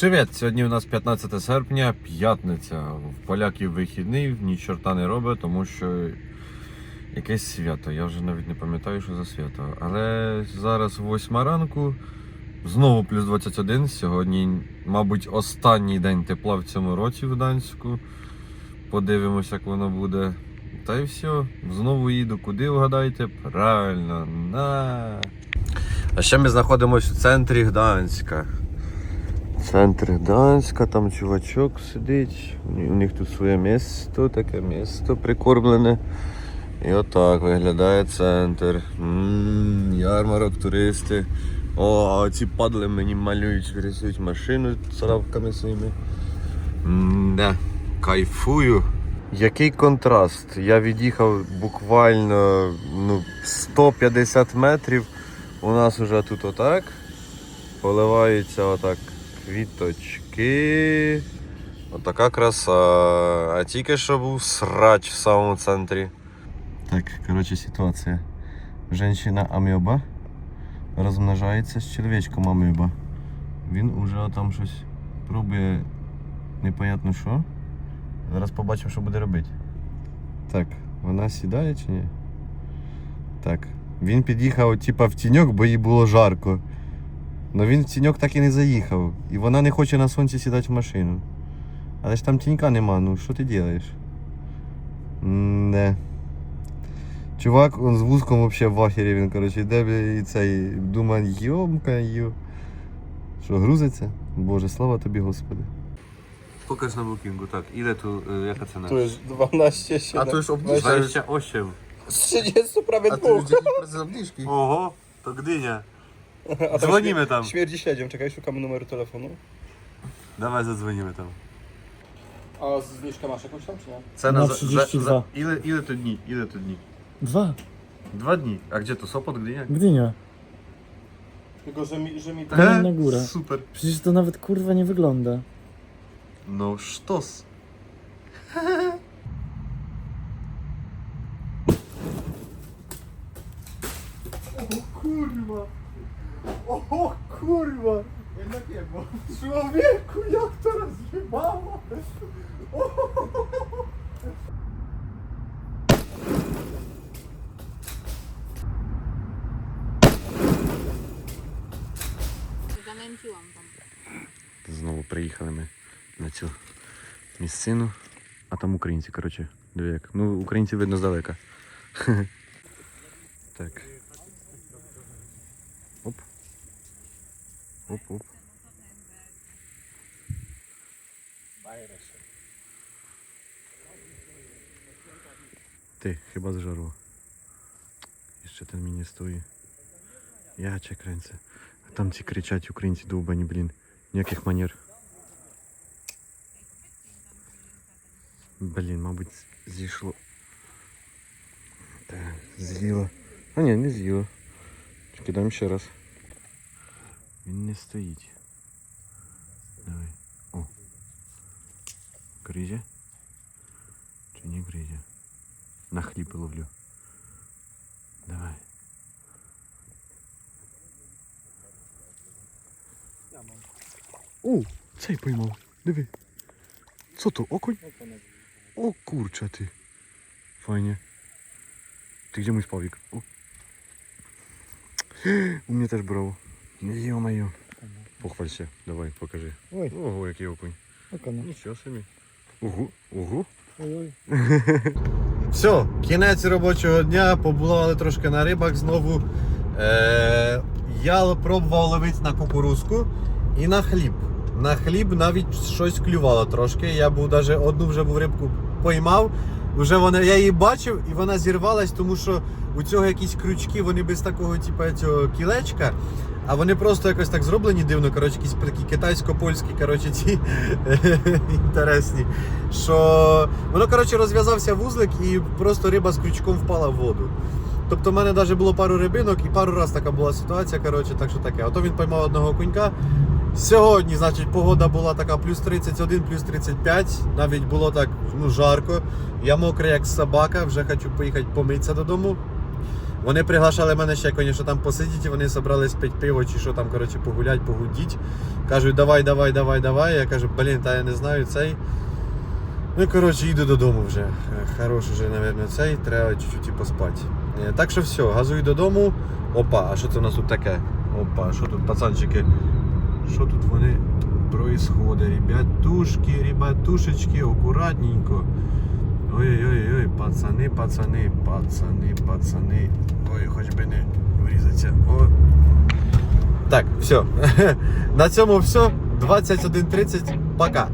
Привіт! Сьогодні у нас 15 серпня, п'ятниця. В поляків вихідний, ні чорта не робить, тому що якесь свято. Я вже навіть не пам'ятаю, що за свято. Але зараз 8 ранку, знову плюс 21. Сьогодні, мабуть, останній день тепла в цьому році в Данську. Подивимося, як воно буде. Та й все. Знову їду. Куди вгадайте? Правильно, на. А ще ми знаходимося в центрі Гданська. Центр Гданська, там чувачок сидить. У них тут своє місто, таке місто прикормлене. І отак виглядає центр. М, ярмарок, туристи. О, а ці падли мені малюють, рисують машину з равками своїми. М, Да, кайфую. Який контраст. Я від'їхав буквально ну, 150 метрів. У нас уже тут отак. Поливаються отак квіточки. Отака краса. А тільки що був срач в самому центрі. Так, коротше, ситуація. Женщина амеба розмножається з чоловічком амеба. Він уже там щось пробує непонятно що. Зараз побачимо, що буде робити. Так, вона сідає чи ні? Так. Він під'їхав типа в тіньок, бо їй було жарко. Но він в тіньок так і не заїхав. І вона не хоче на сонці сідати в машину. Але ж там тінька нема, ну що ти робиш? Не. Чувак, он з вузком вообще в ахері, він, коротше, йде і цей думає, йомка йо. Що, грузиться? Боже, слава тобі, Господи. Покаж на букінгу, так, іде ту, яка ціна? To jest 12, 7. A to już obniżka. 28. Z 30 prawie A dwóch. obniżki. Ого, то гдиня. A Dzwonimy tam. Śmierdzi śledziem, czekaj, szukamy numeru telefonu. Dawaj, zadzwonimy tam. A zniżkę masz jakąś tam, czy nie? Cena Na za, za, za ile, ile to dni? Ile to dni? Dwa. Dwa dni. A gdzie to? Sopot, Gdynia? Gdynia. Tylko, że mi, że mi tak... Gdynia na górę. Super. Przecież to nawet kurwa nie wygląda. No sztos. O kurwa. O kurwa! Jednak nie, bo... Człowieku, jak to rozjebało! Занемчувам там. Знову приїхали ми на цю місцину. А там українці, коротше, як. Ну, українців видно здалека. Так. Оп-оп. Ти, хіба зжару. Ще ten мені стоїть. Я чек кренце. А там ці кричать українці довбані, блін. Ніяких манер. Блін, мабуть, зійшло. Так, з'їло. А ні, не з'їло. Кидаємо ще раз. Він не стоїть. Давай. О. Гризя? Чи не гризя? На хліб ловлю. Давай. О, цей поймав. Диви. Що то, окунь? О, курча ти. Файне. Ти где мой спавик? О. У мене теж брав. Ё-моё. Похвалься. Давай, покажи. Ой. Ого, який окунь. Окана. Нічого собі. Ого, ого. Ой-ой. Все, кінець робочого дня, побували трошки на рибах знову. Е, я пробував ловити на кукурузку і на хліб. На хліб навіть щось клювало трошки. Я був навіть одну вже був рибку поймав. Вже вона, я її бачив і вона зірвалась, тому що у цього якісь крючки, вони без такого, типу, цього кілечка. А вони просто якось так зроблені дивно, коротше, якісь такі китайсько-польські, коротше, ці інтересні. Що воно, коротше, розв'язався вузлик і просто риба з крючком впала в воду. Тобто в мене навіть було пару рибинок і пару раз така була ситуація, коротше, так що таке. Ото він поймав одного конька. Сьогодні, значить, погода була така плюс 31, плюс 35. Навіть було так ну, жарко. Я мокрий як собака, вже хочу поїхати помитися додому. Вони приглашали мене ще, звісно, там посидіти, вони собрались пити пиво чи що там, коротше, погулять, погудіть. Кажуть, давай, давай, давай, давай. Я кажу, блін, та я не знаю цей. Ну коротше, їду додому вже. Е, Хорош уже, мабуть, цей, треба чуть-чуть і поспати. Е, Так що все, газую додому. Опа, а що це у нас тут таке? Опа, що тут, пацанчики? Що тут вони происходить? Ребятушки, ребятушечки, акуратненько. Ой-ой-ой, пацани, пацани, пацани, пацани. Ой, хоч би не врізатися. О. Так, все. На цьому все. 21.30. Пока.